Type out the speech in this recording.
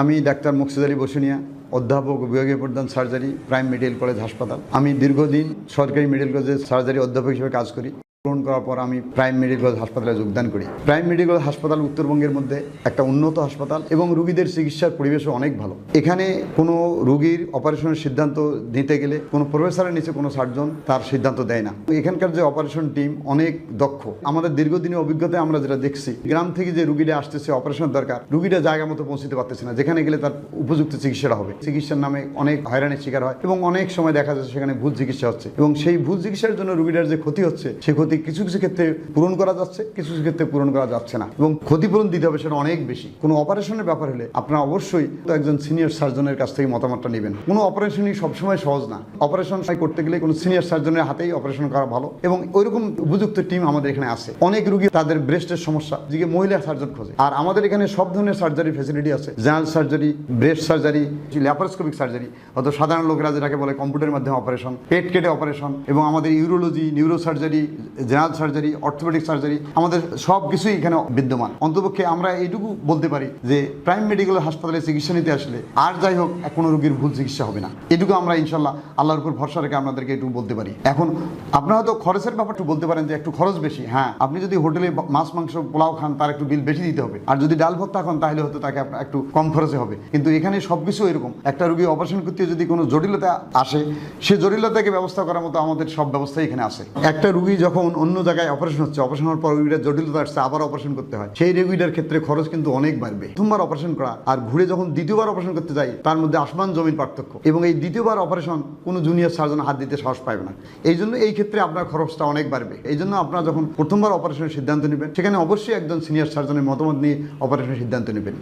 আমি ডাক্তার মুকসিদ আলী বসুনিয়া, অধ্যাপক বিভাগীয় প্রধান সার্জারি, প্রাইম মেডিকেল কলেজ হাসপাতাল। আমি দীর্ঘদিন সরকারি মেডিকেল কলেজের সার্জারি অধ্যাপক হিসেবে কাজ করি। গ্রহণ করার পর আমি প্রাইম মেডিকেল হাসপাতালে যোগদান করি। প্রাইম মেডিকেল হাসপাতাল উত্তরবঙ্গের মধ্যে একটা উন্নত হাসপাতাল এবং রুগীদের চিকিৎসার পরিবেশও অনেক ভালো। এখানে কোনো রুগীর অপারেশনের সিদ্ধান্ত নিতে গেলে কোনো প্রফেসরের নিচে কোনো সার্জন তার সিদ্ধান্ত দেয় না। এখানকার যে অপারেশন টিম অনেক দক্ষ। আমাদের দীর্ঘদিনের অভিজ্ঞতায় আমরা যেটা দেখছি, গ্রাম থেকে যে রুগীরা আসতেছে, অপারেশনের দরকার, রুগীরা জায়গা মতো পৌঁছতে পারতেছে না। যেখানে গেলে তার উপযুক্ত চিকিৎসাটা হবে। চিকিৎসার নামে অনেক হয়রানির শিকার হয় এবং অনেক সময় দেখা যাচ্ছে সেখানে ভুল চিকিৎসা হচ্ছে। এবং সেই ভুল চিকিৎসার জন্য রুগীটার যে ক্ষতি হচ্ছে, সেই ক্ষতি কিছু কিছু ক্ষেত্রে পূরণ করা যাচ্ছে, কিছু কিছু ক্ষেত্রে পূরণ করা যাচ্ছে না। এবং ক্ষতিপূরণ দিতে হবে সেটা অনেক বেশি। কোনো অপারেশনের ব্যাপার হলে আপনারা অবশ্যই একজন সিনিয়র সার্জনের কাছ থেকে মতামতটা নেবেন। কোনো অপারেশনই সবসময় সহজ না। অপারেশন করতে গেলে কোনো সিনিয়র সার্জনের হাতেই অপারেশন করা ভালো এবং ওইরকম উপযুক্ত টিম আমাদের এখানে আছে। অনেক রুগী তাদের ব্রেস্টের সমস্যা যেদিকে মহিলা সার্জন খোঁজে। আর আমাদের এখানে সব ধরনের সার্জারি ফেসিলিটি আছে। General surgery breast surgery laparoscopic surgery অত সাধারণ লোকেরা যেটাকে বলে কম্পিউটারের মাধ্যমে অপারেশন পেট কেটে অপারেশন এবং আমাদের urology neuro surgery general surgery, orthopedic surgery, আমাদের সব কিছুই এখানে বিদ্যমান। অন্তপক্ষে আমরা এইটুকু বলতে পারি যে প্রাইম মেডিকেল হাসপাতালে চিকিৎসা নিতে আসলে আর যাই হোক কোনো রোগীর ভুল চিকিৎসা হবে না। এটুকু আমরা ইনশাল্লাহ আল্লাহর উপর ভরসা রেখে আপনাদেরকে একটু বলতে পারি। এখন আপনারা হয়তো খরচের ব্যাপারটা বলতে পারেন যে একটু খরচ বেশি। হ্যাঁ আপনি যদি হোটেলে মাছ, মাংস, পোলাও খান, তার একটু বিল বেশি দিতে হবে। আর যদি ডাল ভর্তা খান, তাহলে হয়তো তাকে আপনার একটু কম খরচে হবে। কিন্তু এখানে সব কিছু এরকম। একটা রোগী অপারেশন করতে যদি কোনো জটিলতা আসে, সে জটিলতাকে ব্যবস্থা করার মতো আমাদের সব ব্যবস্থাই এখানে আছে। একটা রুগী যখন অন্য জায়গায় অপারেশন হচ্ছে। অপারেশন হওয়ার পর রুগীটার জটিলতা আসছে, আবার অপারেশন করতে হয়। সেই রোগীটার ক্ষেত্রে খরচ কিন্তু অনেক বাড়বে। প্রথমবার অপারেশন করা আর ঘুরে যখন দ্বিতীয়বার অপারেশন করতে যাই, তার মধ্যে আসমান জমির পার্থক্য। এবং এই দ্বিতীয়বার অপারেশন কোনো জুনিয়র সার্জন হাত দিতে সাহস পাবে না। এই জন্য এই ক্ষেত্রে আপনার খরচটা অনেক বাড়বে। এই জন্য আপনারা যখন প্রথমবার অপারেশনের সিদ্ধান্ত নেবেন, সেখানে অবশ্যই একজন সিনিয়র সার্জনের মতামত নিয়ে অপারেশনের সিদ্ধান্ত নেবেন।